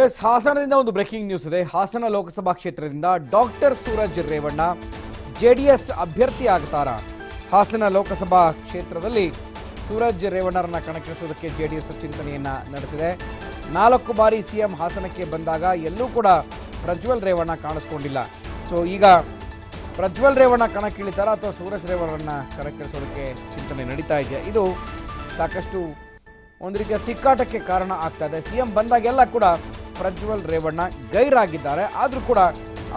S ಹಾಸನದಿಂದ ಒಂದು breaking news ಇದೆ. ಹಾಸನ ಲೋಕಸಭಾ ಕ್ಷೇತ್ರದಿಂದ ಡಾಕ್ಟರ್ ಸೂರಜ್ ರೇವಣ್ಣ ಜೆಡಿಎಸ್ ಅಭ್ಯರ್ಥಿ ಆಗ್ತಾರ. ಹಾಸನ ಲೋಕಸಭಾ ಕ್ಷೇತ್ರದಲ್ಲಿ ಸೂರಜ್ ರೇವಣ್ಣರನ್ನ ಕಣಕ್ಕಿಳಿಸೋದಕ್ಕೆ ಜೆಡಿಎಸ್ ಚಿಂತನೆಯನ್ನ ನಡೆಸಿದೆ. ನಾಲ್ಕು ಬಾರಿ ಸಿಎಂ ಹಾಸನಕ್ಕೆ ಬಂದಾಗ ಎಲ್ಲೂ ಕೂಡ ಪ್ರಜ್ವಲ್ ರೇವಣ್ಣ ಕಾಣಿಸ್ಕೊಂಡಿಲ್ಲ. ಸೊ ಈಗ ಪ್ರಜ್ವಲ್ ರೇವಣ್ಣ ಕಣಕ್ಕಿಳಿತಾರ ಅಥವಾ ಸೂರಜ್ ರೇವಣ್ಣರನ್ನ ಕಣಕ್ಕಿಳಿಸೋದಕ್ಕೆ ಚಿಂತನೆ ನಡೀತಾ ಇದೆ? ಇದು ಸಾಕಷ್ಟು ಒಂದು ರೀತಿಯ ತಿಕ್ಕಾಟಕ್ಕೆ ಕಾರಣ ಆಗ್ತಾ ಇದೆ. ಸಿಎಂ ಬಂದಾಗೆಲ್ಲ ಕೂಡ ಪ್ರಜ್ವಲ್ ರೇವಣ್ಣ ಗೈರಾಗಿದ್ದಾರೆ. ಆದರೂ ಕೂಡ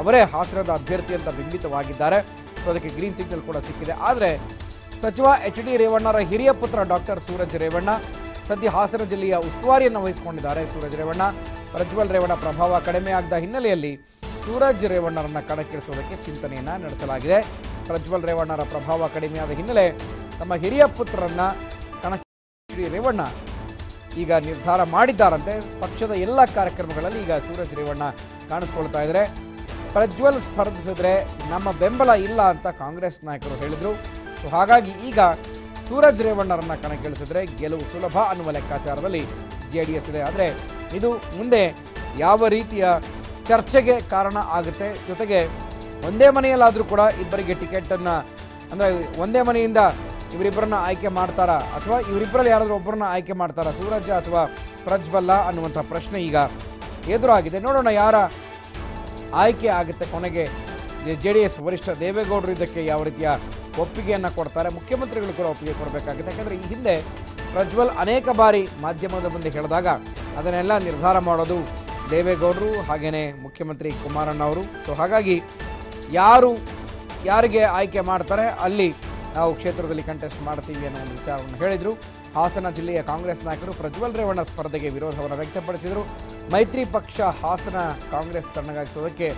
ಅವರೇ ಹಾಸನದ ಅಭ್ಯರ್ಥಿ ಅಂತ ಬಿಂಬಿತವಾಗಿದ್ದಾರೆ. ಸೊ ಅದಕ್ಕೆ ಗ್ರೀನ್ ಸಿಗ್ನಲ್ ಕೂಡ ಸಿಕ್ಕಿದೆ. ಆದರೆ ಸಚಿವ ಎಚ್ ಡಿ ರೇವಣ್ಣರ ಹಿರಿಯ ಪುತ್ರ ಡಾಕ್ಟರ್ ಸೂರಜ್ ರೇವಣ್ಣ, ಸದ್ಯ ಹಾಸನ ಜಿಲ್ಲೆಯ ಉಸ್ತುವಾರಿಯನ್ನು ವಹಿಸಿಕೊಂಡಿದ್ದಾರೆ ಸೂರಜ್ ರೇವಣ್ಣ. ಪ್ರಜ್ವಲ್ ರೇವಣ್ಣ ಪ್ರಭಾವ ಕಡಿಮೆ ಆಗದ ಹಿನ್ನೆಲೆಯಲ್ಲಿ ಸೂರಜ್ ರೇವಣ್ಣರನ್ನು ಕಣಕ್ಕಿಳಿಸೋದಕ್ಕೆ ಚಿಂತನೆಯನ್ನು ನಡೆಸಲಾಗಿದೆ. ಪ್ರಜ್ವಲ್ ರೇವಣ್ಣರ ಪ್ರಭಾವ ಕಡಿಮೆಯಾದ ಹಿನ್ನೆಲೆ ತಮ್ಮ ಹಿರಿಯ ಪುತ್ರರನ್ನು ಕಣಕ್ಕೆ ರೇವಣ್ಣ ಈಗ ನಿರ್ಧಾರ ಮಾಡಿದ್ದಾರಂತೆ. ಪಕ್ಷದ ಎಲ್ಲ ಕಾರ್ಯಕ್ರಮಗಳಲ್ಲಿ ಈಗ ಸೂರಜ್ ರೇವಣ್ಣ ಕಾಣಿಸ್ಕೊಳ್ತಾ ಇದ್ದಾರೆ. ಪ್ರಜ್ವಲ್ ಸ್ಪರ್ಧಿಸಿದ್ರೆ ನಮ್ಮ ಬೆಂಬಲ ಇಲ್ಲ ಅಂತ ಕಾಂಗ್ರೆಸ್ ನಾಯಕರು ಹೇಳಿದರು. ಸೊ ಹಾಗಾಗಿ ಈಗ ಸೂರಜ್ ರೇವಣ್ಣರನ್ನ ಕಣಕ್ಕಿಳಿಸಿದ್ರೆ ಗೆಲುವು ಸುಲಭ ಅನ್ನುವ ಲೆಕ್ಕಾಚಾರದಲ್ಲಿ ಜೆ ಡಿ ಎಸ್ ಇದೆ. ಆದರೆ ಇದು ಮುಂದೆ ಯಾವ ರೀತಿಯ ಚರ್ಚೆಗೆ ಕಾರಣ ಆಗುತ್ತೆ? ಜೊತೆಗೆ ಒಂದೇ ಮನೆಯಲ್ಲಾದರೂ ಕೂಡ ಇಬ್ಬರಿಗೆ ಟಿಕೆಟನ್ನು ಅಂದರೆ ಒಂದೇ ಮನೆಯಿಂದ ಇವರಿಬ್ಬರನ್ನ ಆಯ್ಕೆ ಮಾಡ್ತಾರಾ? ಅಥವಾ ಇವರಿಬ್ಬರಲ್ಲಿ ಯಾರಾದರೂ ಒಬ್ಬರನ್ನ ಆಯ್ಕೆ ಮಾಡ್ತಾರಾ? ಸೂರಜ್ ಅಥವಾ ಪ್ರಜ್ವಲ್ಲ ಅನ್ನುವಂಥ ಪ್ರಶ್ನೆ ಈಗ ಎದುರಾಗಿದೆ. ನೋಡೋಣ ಯಾರ ಆಯ್ಕೆ ಆಗುತ್ತೆ ಕೊನೆಗೆ. ಜೆ ಡಿ ಎಸ್ ವರಿಷ್ಠ ದೇವೇಗೌಡರು ಇದಕ್ಕೆ ಯಾವ ರೀತಿಯ ಒಪ್ಪಿಗೆಯನ್ನು ಕೊಡ್ತಾರೆ? ಮುಖ್ಯಮಂತ್ರಿಗಳು ಕೂಡ ಒಪ್ಪಿಗೆ ಕೊಡಬೇಕಾಗುತ್ತೆ. ಯಾಕಂದರೆ ಈ ಹಿಂದೆ ಪ್ರಜ್ವಲ್ ಅನೇಕ ಬಾರಿ ಮಾಧ್ಯಮದ ಮುಂದೆ ಹೇಳಿದಾಗ ಅದನ್ನೆಲ್ಲ ನಿರ್ಧಾರ ಮಾಡೋದು ದೇವೇಗೌಡರು ಹಾಗೆಯೇ ಮುಖ್ಯಮಂತ್ರಿ ಕುಮಾರಣ್ಣ ಅವರು ಸೊ ಹಾಗಾಗಿ ಯಾರು, ಯಾರಿಗೆ ಆಯ್ಕೆ ಮಾಡ್ತಾರೆ? ಅಲ್ಲಿ ನಾವು ಕ್ಷೇತ್ರದಲ್ಲಿ ಕಂಟೆಸ್ಟ್ ಮಾಡ್ತೀವಿ ಅನ್ನೋ ಒಂದು ವಿಚಾರವನ್ನು ಹೇಳಿದರು. ಹಾಸನ ಜಿಲ್ಲೆಯ ಕಾಂಗ್ರೆಸ್ ನಾಯಕರು ಪ್ರಜ್ವಲ್ ರೇವಣ್ಣ ಸ್ಪರ್ಧೆಗೆ ವಿರೋಧವನ್ನು ವ್ಯಕ್ತಪಡಿಸಿದರು. ಮೈತ್ರಿ ಪಕ್ಷ ಹಾಸನ ಕಾಂಗ್ರೆಸ್ ತಣ್ಣಗಾಗಿಸೋದಕ್ಕೆ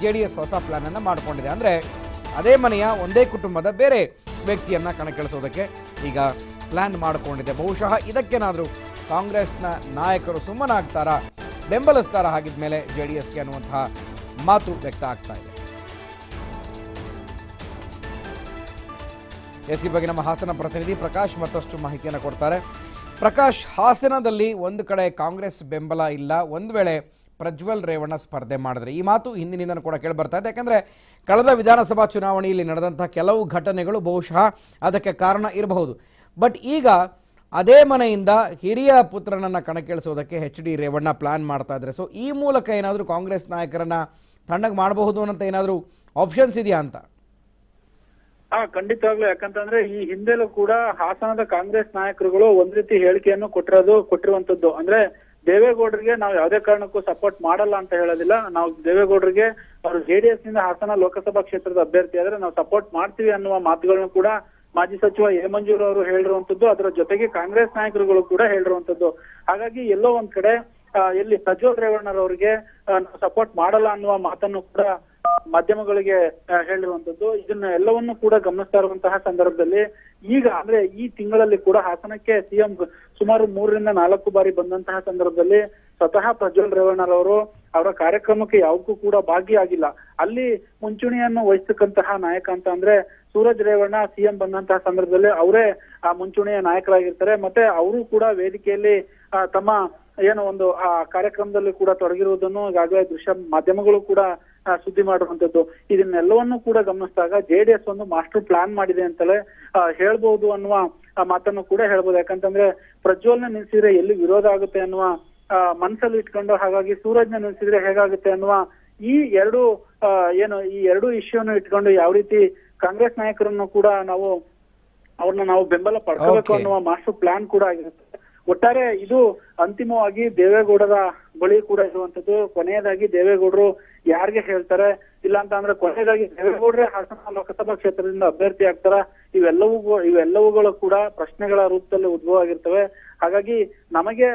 ಜೆ ಡಿ ಎಸ್ ಹೊಸ ಪ್ಲಾನನ್ನು ಮಾಡಿಕೊಂಡಿದೆ. ಅಂದರೆ ಅದೇ ಮನೆಯ ಒಂದೇ ಕುಟುಂಬದ ಬೇರೆ ವ್ಯಕ್ತಿಯನ್ನು ಕಣಕ್ಕಿಳಿಸೋದಕ್ಕೆ ಈಗ ಪ್ಲ್ಯಾನ್ ಮಾಡಿಕೊಂಡಿದೆ. ಬಹುಶಃ ಇದಕ್ಕೇನಾದರೂ ಕಾಂಗ್ರೆಸ್ನ ನಾಯಕರು ಸುಮ್ಮನಾಗ್ತಾರಾ? ಬೆಂಬಲಿಸ್ತಾರಾ ಹಾಗಿದ್ಮೇಲೆ ಜೆ ಡಿ ಎಸ್ಗೆ ಅನ್ನುವಂತಹ ಮಾತು ವ್ಯಕ್ತ ಆಗ್ತಾ ಇದೆ. ಎಸ್ ಈ ಬಗ್ಗೆ ನಮ್ಮ ಹಾಸನ ಪ್ರತಿನಿಧಿ ಪ್ರಕಾಶ್ ಮತ್ತಷ್ಟು ಮಾಹಿತಿಯನ್ನು ಕೊಡ್ತಾರೆ. ಪ್ರಕಾಶ್, ಹಾಸನದಲ್ಲಿ ಒಂದು ಕಡೆ ಕಾಂಗ್ರೆಸ್ ಬೆಂಬಲ ಇಲ್ಲ, ಒಂದು ವೇಳೆ ಪ್ರಜ್ವಲ್ ರೇವಣ್ಣ ಸ್ಪರ್ಧೆ ಮಾಡಿದ್ರೆ. ಈ ಮಾತು ಹಿಂದಿನಿಂದನೂ ಕೂಡ ಕೇಳಿ ಬರ್ತಾ ಇದೆ. ಯಾಕಂದ್ರೆ ಕಳೆದ ವಿಧಾನಸಭಾ ಚುನಾವಣೆಯಲ್ಲಿ ನಡೆದಂಥ ಕೆಲವು ಘಟನೆಗಳು ಬಹುಶಃ ಅದಕ್ಕೆ ಕಾರಣ ಇರಬಹುದು. ಬಟ್ ಈಗ ಅದೇ ಮನೆಯಿಂದ ಹಿರಿಯ ಪುತ್ರನನ್ನು ಕಣಕ್ಕಿಳಿಸೋದಕ್ಕೆ ಎಚ್ ಡಿ ರೇವಣ್ಣ ಪ್ಲಾನ್ ಮಾಡ್ತಾ ಇದ್ದಾರೆ. ಸೊ ಈ ಮೂಲಕ ಏನಾದರೂ ಕಾಂಗ್ರೆಸ್ ನಾಯಕರನ್ನ ತಣ್ಣಗೆ ಮಾಡಬಹುದು ಅನ್ನೋಂಥ ಏನಾದರೂ ಆಪ್ಷನ್ಸ್ ಇದೆಯಾ ಅಂತ? ಹಾ ಖಂಡಿತವಾಗ್ಲು. ಯಾಕಂತಂದ್ರೆ ಈ ಹಿಂದೆಲೂ ಕೂಡ ಹಾಸನದ ಕಾಂಗ್ರೆಸ್ ನಾಯಕರುಗಳು ಒಂದ್ ರೀತಿ ಹೇಳಿಕೆಯನ್ನು ಕೊಟ್ಟಿರೋದು, ಕೊಟ್ಟಿರುವಂತದ್ದು. ಅಂದ್ರೆ ದೇವೇಗೌಡರಿಗೆ ನಾವು ಯಾವುದೇ ಕಾರಣಕ್ಕೂ ಸಪೋರ್ಟ್ ಮಾಡಲ್ಲ ಅಂತ ಹೇಳೋದಿಲ್ಲ. ನಾವು ದೇವೇಗೌಡರಿಗೆ ಅವರು ಜೆಡಿಎಸ್ನಿಂದ ಹಾಸನ ಲೋಕಸಭಾ ಕ್ಷೇತ್ರದ ಅಭ್ಯರ್ಥಿ ಆದ್ರೆ ನಾವು ಸಪೋರ್ಟ್ ಮಾಡ್ತೀವಿ ಅನ್ನುವ ಮಾತುಗಳನ್ನು ಕೂಡ ಮಾಜಿ ಸಚಿವ ಎ ಮಂಜೂರ್ ಅವರು ಹೇಳಿರುವಂತದ್ದು. ಅದರ ಜೊತೆಗೆ ಕಾಂಗ್ರೆಸ್ ನಾಯಕರುಗಳು ಕೂಡ ಹೇಳಿರುವಂತದ್ದು. ಹಾಗಾಗಿ ಎಲ್ಲೋ ಒಂದ್ ಕಡೆ ಎಲ್ಲಿ ಪ್ರಜ್ವಲ್ ರೇವಣ್ಣರವರಿಗೆ ಸಪೋರ್ಟ್ ಮಾಡಲ್ಲ ಅನ್ನುವ ಮಾತನ್ನು ಕೂಡ ಮಾಧ್ಯಮಗಳಿಗೆ ಹೇಳಿರುವಂತದ್ದು. ಇದನ್ನ ಎಲ್ಲವನ್ನೂ ಕೂಡ ಗಮನಿಸ್ತಾ ಇರುವಂತಹ ಸಂದರ್ಭದಲ್ಲಿ ಈಗ ಅಂದ್ರೆ ಈ ತಿಂಗಳಲ್ಲಿ ಕೂಡ ಹಾಸನಕ್ಕೆ ಸಿಎಂ ಸುಮಾರು ಮೂರರಿಂದ ನಾಲ್ಕು ಬಾರಿ ಬಂದಂತಹ ಸಂದರ್ಭದಲ್ಲಿ ಸ್ವತಃ ಪ್ರಜ್ವಲ್ ರೇವಣ್ಣರವರು ಅವರ ಕಾರ್ಯಕ್ರಮಕ್ಕೆ ಯಾವಕ್ಕೂ ಕೂಡ ಭಾಗಿಯಾಗಿಲ್ಲ. ಅಲ್ಲಿ ಮುಂಚೂಣಿಯನ್ನು ವಹಿಸತಕ್ಕಂತಹ ನಾಯಕ ಅಂತ ಅಂದ್ರೆ ಸೂರಜ್ ರೇವಣ್ಣ ಸಿಎಂ ಬಂದಂತಹ ಸಂದರ್ಭದಲ್ಲಿ ಅವರೇ, ಆ, ಮುಂಚೂಣಿಯ ನಾಯಕರಾಗಿರ್ತಾರೆ. ಮತ್ತೆ ಅವರು ಕೂಡ ವೇದಿಕೆಯಲ್ಲಿ ತಮ್ಮ ಏನೋ ಒಂದು, ಆ, ಕಾರ್ಯಕ್ರಮದಲ್ಲಿ ಕೂಡ ತೊಡಗಿರುವುದನ್ನು ಈಗಾಗಲೇ ದೃಶ್ಯ ಮಾಧ್ಯಮಗಳು ಕೂಡ ಸುದ್ದಿ ಮಾಡುವಂತದ್ದು ಇದನ್ನೆಲ್ಲವನ್ನು ಕೂಡ ಗಮನಿಸಿದಾಗ ಜೆಡಿಎಸ್ ಒಂದು ಮಾಸ್ಟರ್ ಪ್ಲಾನ್ ಮಾಡಿದೆ ಅಂತಲೇ ಹೇಳ್ಬಹುದು ಅನ್ನುವ ಮಾತನ್ನು ಕೂಡ ಹೇಳ್ಬೋದು. ಯಾಕಂತಂದ್ರೆ ಪ್ರಜ್ವಲ್ನ ನಿಲ್ಸಿದ್ರೆ ಎಲ್ಲಿ ವಿರೋಧ ಆಗುತ್ತೆ ಅನ್ನುವ ಮನಸ್ಸಲ್ಲಿ ಇಟ್ಕೊಂಡು ಹಾಗಾಗಿ ಸೂರಜ್ನ ನಿಲ್ಸಿದ್ರೆ ಹೇಗಾಗುತ್ತೆ ಅನ್ನುವ ಈ ಎರಡು ಏನು ಈ ಎರಡು ಇಶ್ಯೂನು ಇಟ್ಕೊಂಡು ಯಾವ ರೀತಿ ಕಾಂಗ್ರೆಸ್ ನಾಯಕರನ್ನು ಕೂಡ ನಾವು ಅವ್ರನ್ನ ನಾವು ಬೆಂಬಲ ಪಡ್ಕೋಬೇಕು ಅನ್ನುವ ಮಾಸ್ಟರ್ ಪ್ಲಾನ್ ಕೂಡ ಆಗಿರುತ್ತೆ. ಒಟ್ಟಾರೆ ಇದು ಅಂತಿಮವಾಗಿ ದೇವೇಗೌಡರ ಬಳಿ ಕೂಡ ಇರುವಂತದ್ದು. ಕೊನೆಯದಾಗಿ ದೇವೇಗೌಡರು ಯಾರಿಗೆ ಹೇಳ್ತಾರೆ? ಇಲ್ಲ ಅಂತ ಅಂದ್ರೆ ಕೊನೆಯದಾಗಿ ದೇವೇಗೌಡರೇ ಹಾಸನ ಲೋಕಸಭಾ ಕ್ಷೇತ್ರದಿಂದ ಅಭ್ಯರ್ಥಿ ಆಗ್ತಾರ? ಇವೆಲ್ಲವೂ ಇವೆಲ್ಲವುಗಳು ಕೂಡ ಪ್ರಶ್ನೆಗಳ ರೂಪದಲ್ಲಿ ಉದ್ಭವ ಆಗಿರ್ತವೆ ಹಾಗಾಗಿ ನಮಗೆ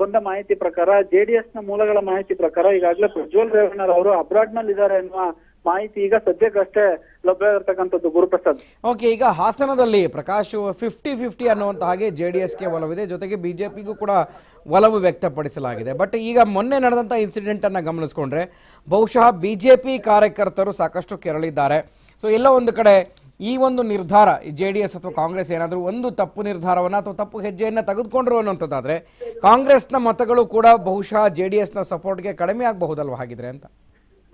ಬಂದ ಮಾಹಿತಿ ಪ್ರಕಾರ ಜೆಡಿಎಸ್ನ ಮೂಲಗಳ ಮಾಹಿತಿ ಪ್ರಕಾರ ಈಗಾಗಲೇ ಪ್ರಜ್ವಲ್ ರೇವಣ್ಣರವರು ಅಬ್ರಾಡ್ನಲ್ಲಿ ಇದ್ದಾರೆ ಎನ್ನುವ ಮಾಹಿತಿ ಈಗ ಸದ್ಯಕ್ಕಷ್ಟೇ ಲಭ್ಯ ಇರತಕ್ಕಂಥದ್ದು ಗುರುಪ್ರಸಾದ್. ಓಕೆ ಈಗ ಹಾಸನದಲ್ಲಿ ಪ್ರಕಾಶ್ ಫಿಫ್ಟಿ ಫಿಫ್ಟಿ ಅನ್ನುವಂತ ಹಾಗೆ ಜೆ ಡಿ ಎಸ್ಗೆ ಒಲವಿದೆ. ಜೊತೆಗೆ ಬಿಜೆಪಿಗೂ ಕೂಡ ಒಲವು ವ್ಯಕ್ತಪಡಿಸಲಾಗಿದೆ. ಬಟ್ ಈಗ ಮೊನ್ನೆ ನಡೆದಂಥ ಅನ್ನ ಗಮನಿಸ್ಕೊಂಡ್ರೆ, ಬಹುಶಃ ಬಿಜೆಪಿ ಕಾರ್ಯಕರ್ತರು ಸಾಕಷ್ಟು ಕೆರಳಿದ್ದಾರೆ. ಸೊ ಎಲ್ಲ ಒಂದು ಕಡೆ ಈ ಒಂದು ನಿರ್ಧಾರ ಜೆ ಡಿ ಎಸ್ ಅಥವಾ ಕಾಂಗ್ರೆಸ್ ಏನಾದರೂ ಒಂದು ತಪ್ಪು ನಿರ್ಧಾರವನ್ನು ಅಥವಾ ತಪ್ಪು ಹೆಜ್ಜೆಯನ್ನು ತೆಗೆದುಕೊಂಡ್ರು ಅನ್ನುವಂಥದ್ದಾದರೆ, ಕಾಂಗ್ರೆಸ್ನ ಮತಗಳು ಕೂಡ ಬಹುಶಃ ಜೆ ಡಿ ಎಸ್ನ ಸಪೋರ್ಟ್ಗೆ ಕಡಿಮೆ ಆಗಬಹುದಲ್ವ ಹಾಗಿದ್ರೆ ಅಂತ?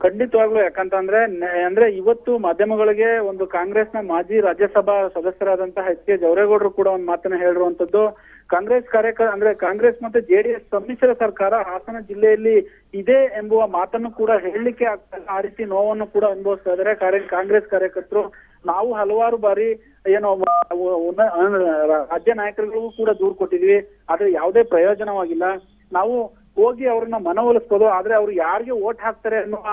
ಖಂಡಿತವಾಗ್ಲು, ಯಾಕಂತಂದ್ರೆ, ನೆ- ಅಂದ್ರೆ ಇವತ್ತು ಮಾಧ್ಯಮಗಳಿಗೆ ಒಂದು ಕಾಂಗ್ರೆಸ್ನ ಮಾಜಿ ರಾಜ್ಯಸಭಾ ಸದಸ್ಯರಾದಂತಹ ಎಚ್ ಕೆ ಜವರೇಗೌಡರು ಕೂಡ ಒಂದು ಮಾತನ್ನ ಹೇಳಿರುವಂತದ್ದು ಕಾಂಗ್ರೆಸ್ ಕಾರ್ಯಕ, ಅಂದ್ರೆ ಕಾಂಗ್ರೆಸ್ ಮತ್ತೆ ಜೆಡಿಎಸ್ ಸಮ್ಮಿಶ್ರ ಸರ್ಕಾರ ಹಾಸನ ಜಿಲ್ಲೆಯಲ್ಲಿ ಇದೆ ಎಂಬುವ ಮಾತನ್ನು ಕೂಡ ಹೇಳಲಿಕ್ಕೆ ಆಗ್ತಾ ಆ ರೀತಿ ನೋವನ್ನು ಕೂಡ ಅನುಭವಿಸ್ತಾ ಕಾಂಗ್ರೆಸ್ ಕಾರ್ಯಕರ್ತರು. ನಾವು ಹಲವಾರು ಬಾರಿ, ಏನೋ ರಾಜ್ಯ ನಾಯಕರಿಗೂ ಕೂಡ ದೂರು ಕೊಟ್ಟಿದ್ವಿ. ಆದ್ರೆ ಯಾವುದೇ ಪ್ರಯೋಜನವಾಗಿಲ್ಲ. ನಾವು ಹೋಗಿ ಅವ್ರನ್ನ ಮನವೊಲಿಸ್ಬೋದು, ಆದ್ರೆ ಅವ್ರು ಯಾರಿಗೆ ಓಟ್ ಹಾಕ್ತಾರೆ ಅನ್ನುವ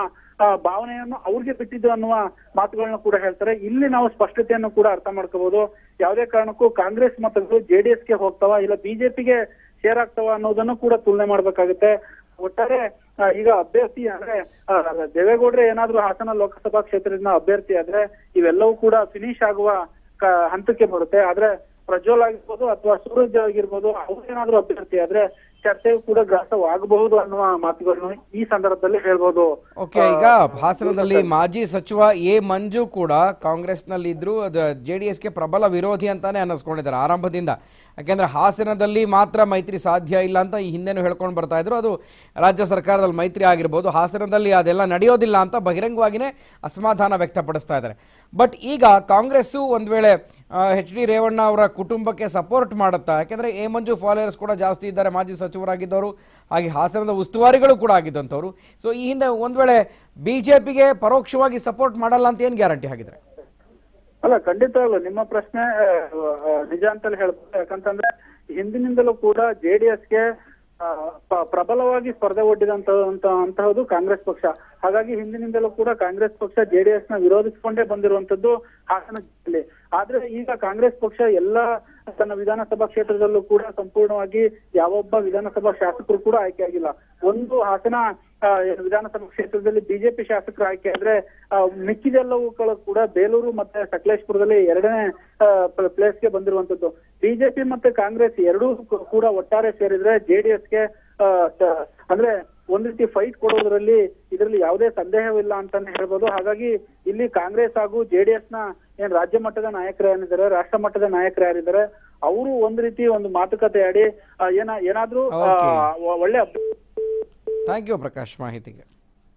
ಭಾವನೆಯನ್ನು ಅವ್ರಿಗೆ ಬಿಟ್ಟಿದ್ದು ಅನ್ನುವ ಮಾತುಗಳನ್ನ ಕೂಡ ಹೇಳ್ತಾರೆ. ಇಲ್ಲಿ ನಾವು ಸ್ಪಷ್ಟತೆಯನ್ನು ಕೂಡ ಅರ್ಥ ಮಾಡ್ಕೋಬಹುದು ಯಾವುದೇ ಕಾರಣಕ್ಕೂ ಕಾಂಗ್ರೆಸ್ ಮತಗಳು ಜೆಡಿಎಸ್ಗೆ ಹೋಗ್ತಾವ, ಇಲ್ಲ ಬಿಜೆಪಿಗೆ ಶೇರ್ ಆಗ್ತಾವ ಅನ್ನೋದನ್ನು ಕೂಡ ತುಲನೆ ಮಾಡ್ಬೇಕಾಗುತ್ತೆ. ಒಟ್ಟಾರೆ ಈಗ ಅಭ್ಯರ್ಥಿ ಅಂದ್ರೆ ದೇವೇಗೌಡ್ರೆ ಏನಾದ್ರೂ ಹಾಸನ ಲೋಕಸಭಾ ಕ್ಷೇತ್ರದಿಂದ ಅಭ್ಯರ್ಥಿ ಆದ್ರೆ ಇವೆಲ್ಲವೂ ಕೂಡ ಫಿನಿಶ್ ಆಗುವ ಹಂತಕ್ಕೆ ಬರುತ್ತೆ. ಆದ್ರೆ ಪ್ರಜ್ವಲ್ ಆಗಿರ್ಬೋದು ಅಥವಾ ಸೂರಜ್ ಆಗಿರ್ಬೋದು ಅವ್ರೇನಾದ್ರೂ ಅಭ್ಯರ್ಥಿ ಆದ್ರೆ ಚರ್ಚೆಯು ಕೂಡ ಗ್ರಾಸವಾಗಬಹುದು ಅನ್ನುವ ಮಾತುಗಳನ್ನು ಈ ಸಂದರ್ಭದಲ್ಲಿ ಹೇಳ್ಬೋದು. ಓಕೆ ಈಗ ಹಾಸನದಲ್ಲಿ ಮಾಜಿ ಸಚಿವ ಎ ಮಂಜು ಕೂಡ ಕಾಂಗ್ರೆಸ್ನಲ್ಲಿ ಇದ್ರು ಅದು ಜೆ ಡಿ ಎಸ್ಗೆ ಪ್ರಬಲ ವಿರೋಧಿ ಅಂತಾನೆ ಅನ್ನಿಸ್ಕೊಂಡಿದ್ದಾರೆ ಆರಂಭದಿಂದ. ಯಾಕೆಂದ್ರೆ ಹಾಸನದಲ್ಲಿ ಮಾತ್ರ ಮೈತ್ರಿ ಸಾಧ್ಯ ಇಲ್ಲ ಅಂತ ಈ ಹಿಂದೆನೂ ಹೇಳ್ಕೊಂಡು ಬರ್ತಾ ಇದ್ರು. ಅದು ರಾಜ್ಯ ಸರ್ಕಾರದಲ್ಲಿ ಮೈತ್ರಿ ಆಗಿರ್ಬೋದು ಹಾಸನದಲ್ಲಿ ಅದೆಲ್ಲ ನಡೆಯೋದಿಲ್ಲ ಅಂತ ಬಹಿರಂಗವಾಗಿಯೇ ಅಸಮಾಧಾನ ವ್ಯಕ್ತಪಡಿಸ್ತಾ ಇದ್ದಾರೆ. ಬಟ್ ಈಗ ಕಾಂಗ್ರೆಸ್ಸು ಒಂದು ವೇಳೆ ಎಚ್ ಡಿ ರೇವಣ್ಣ ಅವರ ಕುಟುಂಬಕ್ಕೆ ಸಪೋರ್ಟ್ ಮಾಡುತ್ತಾ? ಯಾಕೆಂದರೆ ಎ ಮಂಜು ಫಾಲೋಯರ್ಸ್ ಕೂಡ ಜಾಸ್ತಿ ಇದ್ದಾರೆ, ಮಾಜಿ ಸಚಿವರಾಗಿದ್ದವರು, ಹಾಗೆ ಹಾಸನದ ಉಸ್ತುವಾರಿಗಳು ಕೂಡ ಆಗಿದ್ದಂಥವ್ರು. ಸೊ ಈ ಹಿಂದೆ ಒಂದು ವೇಳೆ ಬಿಜೆಪಿಗೆ ಪರೋಕ್ಷವಾಗಿ ಸಪೋರ್ಟ್ ಮಾಡಲ್ಲ ಅಂತ ಏನು ಗ್ಯಾರಂಟಿ ಹಾಗಿದ್ರೆ? ಅಲ್ಲ ಖಂಡಿತವಾಗ್ಲು ನಿಮ್ಮ ಪ್ರಶ್ನೆ ನಿಜ ಅಂತಲೇ ಹೇಳ್ಬೋದು. ಯಾಕಂತಂದ್ರೆ ಹಿಂದಿನಿಂದಲೂ ಕೂಡ ಜೆಡಿಎಸ್ಗೆ ಪ್ರಬಲವಾಗಿ ಸ್ಪರ್ಧೆ ಒಡ್ಡಿದಂತ ಅಂತಹದು ಕಾಂಗ್ರೆಸ್ ಪಕ್ಷ. ಹಾಗಾಗಿ ಹಿಂದಿನಿಂದಲೂ ಕೂಡ ಕಾಂಗ್ರೆಸ್ ಪಕ್ಷ ಜೆಡಿಎಸ್ನ ವಿರೋಧಿಸಿಕೊಂಡೇ ಬಂದಿರುವಂತದ್ದು ಹಾಸನ ಜಿಲ್ಲೆ. ಆದ್ರೆ ಈಗ ಕಾಂಗ್ರೆಸ್ ಪಕ್ಷ ಎಲ್ಲ ತನ್ನ ವಿಧಾನಸಭಾ ಕ್ಷೇತ್ರದಲ್ಲೂ ಕೂಡ ಸಂಪೂರ್ಣವಾಗಿ ಯಾವೊಬ್ಬ ವಿಧಾನಸಭಾ ಶಾಸಕರು ಕೂಡ ಆಯ್ಕೆ ಆಗಿಲ್ಲ. ಒಂದು ಹಾಸನ ವಿಧಾನಸಭಾ ಕ್ಷೇತ್ರದಲ್ಲಿ ಬಿಜೆಪಿ ಶಾಸಕರು ಆಯ್ಕೆ ಆದ್ರೆ ಮಿಕ್ಕಿದೆಲ್ಲವುಗಳು ಕೂಡ ಬೇಲೂರು ಮತ್ತೆ ಸಕಲೇಶ್ಪುರದಲ್ಲಿ ಎರಡನೇ ಪ್ಲೇಸ್ಗೆ ಬಂದಿರುವಂತದ್ದು ಬಿಜೆಪಿ ಮತ್ತೆ ಕಾಂಗ್ರೆಸ್ ಎರಡೂ ಕೂಡ ಒಟ್ಟಾರೆ ಸೇರಿದ್ರೆ ಜೆಡಿಎಸ್ಗೆ ಅಂದ್ರೆ ಒಂದ್ ರೀತಿ ಫೈಟ್ ಕೊಡೋದ್ರಲ್ಲಿ ಇದರಲ್ಲಿ ಯಾವುದೇ ಸಂದೇಹವಿಲ್ಲ ಅಂತಾನೆ ಹೇಳ್ಬೋದು. ಹಾಗಾಗಿ ಇಲ್ಲಿ ಕಾಂಗ್ರೆಸ್ ಹಾಗೂ ಜೆಡಿಎಸ್ನ ಏನ್ ರಾಜ್ಯ ಮಟ್ಟದ ನಾಯಕರು ಏನಿದ್ದಾರೆ ರಾಷ್ಟ್ರ ಮಟ್ಟದ ನಾಯಕರು ಯಾರಿದ್ದಾರೆ ಅವರು ಒಂದ್ ರೀತಿ ಒಂದು ಮಾತುಕತೆ ಆಡಿ ಏನ ಏನಾದ್ರೂ ಒಳ್ಳೆ ಥ್ಯಾಂಕ್ ಯು ಪ್ರಕಾಶ್ ಮಾಹಿತಿಗೆ.